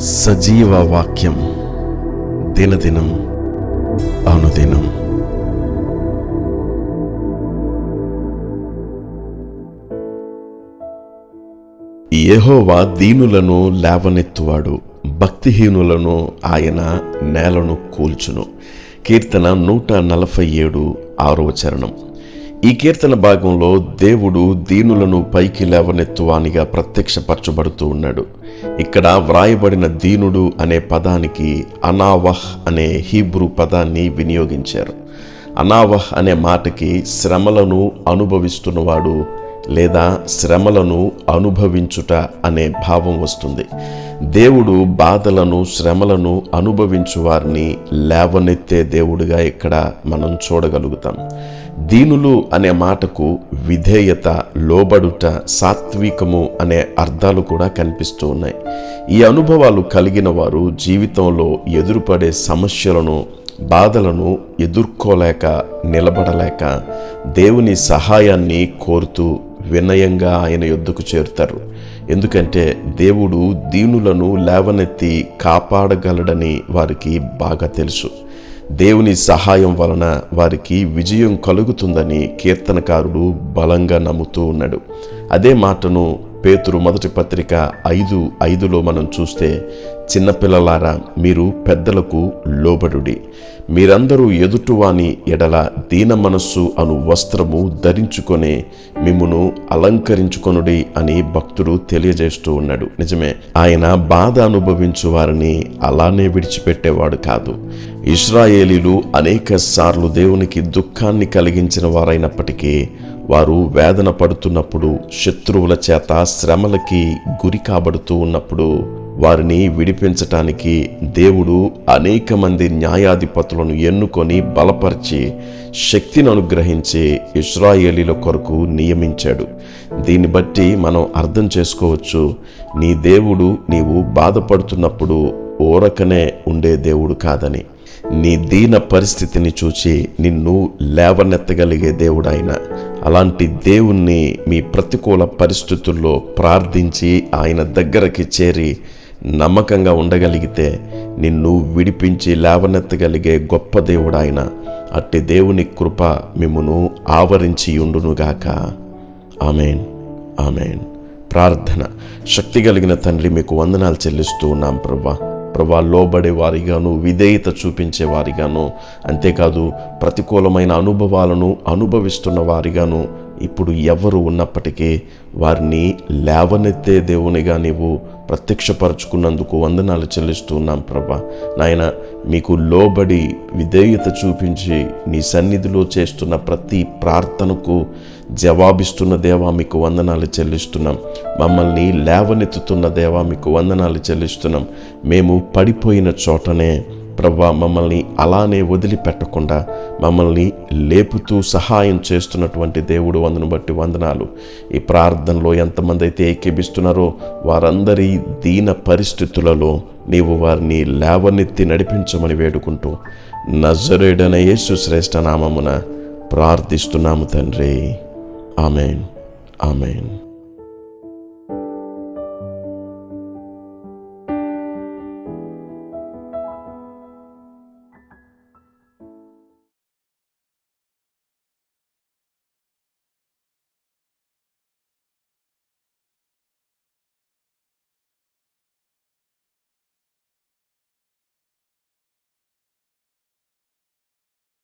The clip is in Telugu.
సజీవ వాక్యం దినదినం అనుదినం. యహోవా దీనులను లేవనెత్తువాడు భక్తిహీనులను ఆయన నేలను కూల్చును. కీర్తన నూట నలభై ఏడు ఆరవ చరణం. ఈ కీర్తన భాగంలో దేవుడు దీనులను పైకి లేవనెత్తువానిగా ప్రత్యక్షపరచబడుతూ ఉన్నాడు. ఇక్కడ వ్రాయబడిన దీనుడు అనే పదానికి అనావహ్ అనే హీబ్రూ పదాన్ని వినియోగించారు. అనావహ్ అనే మాటకి శ్రమలను అనుభవిస్తున్నవాడు లేదా శ్రమలను అనుభవించుట అనే భావం వస్తుంది. దేవుడు బాధలను శ్రమలను అనుభవించు వారిని లేవనెత్తే దేవుడిగా ఇక్కడ మనం చూడగలుగుతాం. దీనులు అనే మాటకు విధేయత లోబడుట సాత్వికము అనే అర్థాలు కూడా కనిపిస్తూ ఉన్నాయి. ఈ అనుభవాలు కలిగిన వారు జీవితంలో ఎదురుపడే సమస్యలను బాధలను ఎదుర్కోలేక నిలబడలేక దేవుని సహాయాన్ని కోరుతూ వినయంగా ఆయన యొద్దకు చేరుతారు. ఎందుకంటే దేవుడు దీనులను లేవనెత్తి కాపాడగలడని వారికి బాగా తెలుసు. దేవుని సహాయం వలన వారికి విజయం కలుగుతుందని కీర్తనకారుడు బలంగా నమ్ముతూ ఉన్నాడు. అదే మాటను పేతురు మొదటి పత్రిక ఐదు ఐదులో మనం చూస్తే చిన్నపిల్లలారా మీరు పెద్దలకు లోబడుడి. మీరందరూ ఎదుటివాని ఎడల దీన మనస్సు అను వస్త్రము ధరించుకొని మిమ్మును అలంకరించుకొనుడి అని భక్తుడు తెలియజేస్తూ ఉన్నాడు. నిజమే ఆయన బాధ అనుభవించు వారిని అలానే విడిచిపెట్టేవాడు కాదు. ఇస్రాయేలీలు అనేక సార్లు దేవునికి దుఃఖాన్ని కలిగించిన వారైనప్పటికీ వారు వేదన పడుతున్నప్పుడు శత్రువుల చేత శ్రమలకి గురి కాబడుతూ ఉన్నప్పుడు వారిని విడిపించటానికి దేవుడు అనేక మంది న్యాయాధిపతులను ఎన్నుకొని బలపరిచి శక్తిని అనుగ్రహించి ఇస్రాయేలీల కొరకు నియమించాడు. దీన్ని బట్టి మనం అర్థం చేసుకోవచ్చు నీ దేవుడు నీవు బాధపడుతున్నప్పుడు ఓరకనే ఉండే దేవుడు కాదని. నీ దీన పరిస్థితిని చూచి నిన్ను లేవనెత్తగలిగే దేవుడాయన అలాంటి దేవుణ్ణి మీ ప్రతికూల పరిస్థితుల్లో ప్రార్థించి ఆయన దగ్గరకి చేరి నమ్మకంగా ఉండగలిగితే నిన్ను విడిపించి లేవనెత్తగలిగే గొప్ప దేవుడాయన. అట్టి దేవుని కృప మిమ్మును ఆవరించి ఉండునుగాక. ఆమెన్. ఆమెన్. ప్రార్థన. శక్తి కలిగిన తండ్రి మీకు వందనాలు చెల్లిస్తూ ఉన్నాం ప్రభా. ప్రభా లోబడే వారిగాను విధేయత చూపించే వారిగాను అంతేకాదు ప్రతికూలమైన అనుభవాలను అనుభవిస్తున్న వారిగాను ఇప్పుడు ఎవరు ఉన్నప్పటికీ వారిని లేవనెత్తే దేవునిగా నీవు ప్రత్యక్షపరచుకున్నందుకు వందనాలు చెల్లిస్తున్నాం ప్రభా. నాయన మీకు లోబడి విధేయత చూపించి నీ సన్నిధిలో చేస్తున్న ప్రతి ప్రార్థనకు జవాబిస్తున్న దేవా మీకు వందనాలు చెల్లిస్తున్నాం. మమ్మల్ని లేవనెత్తుతున్న దేవా మీకు వందనాలు చెల్లిస్తున్నాం. మేము పడిపోయిన చోటనే ప్రభా మమ్మల్ని అలానే వదిలిపెట్టకుండా మమ్మల్ని లేపుతూ సహాయం చేస్తున్నటువంటి దేవుడు వందను బట్టి వందనాలు. ఈ ప్రార్థనలో ఎంతమంది అయితే ఏకీభిస్తున్నారో వారందరి దీన పరిస్థితులలో నీవు వారిని లేవనెత్తి నడిపించమని వేడుకుంటూ నజరేడన యేసు శ్రేష్ఠ నామమున ప్రార్థిస్తున్నాము తండ్రి. ఆమెన్. ఆమెన్.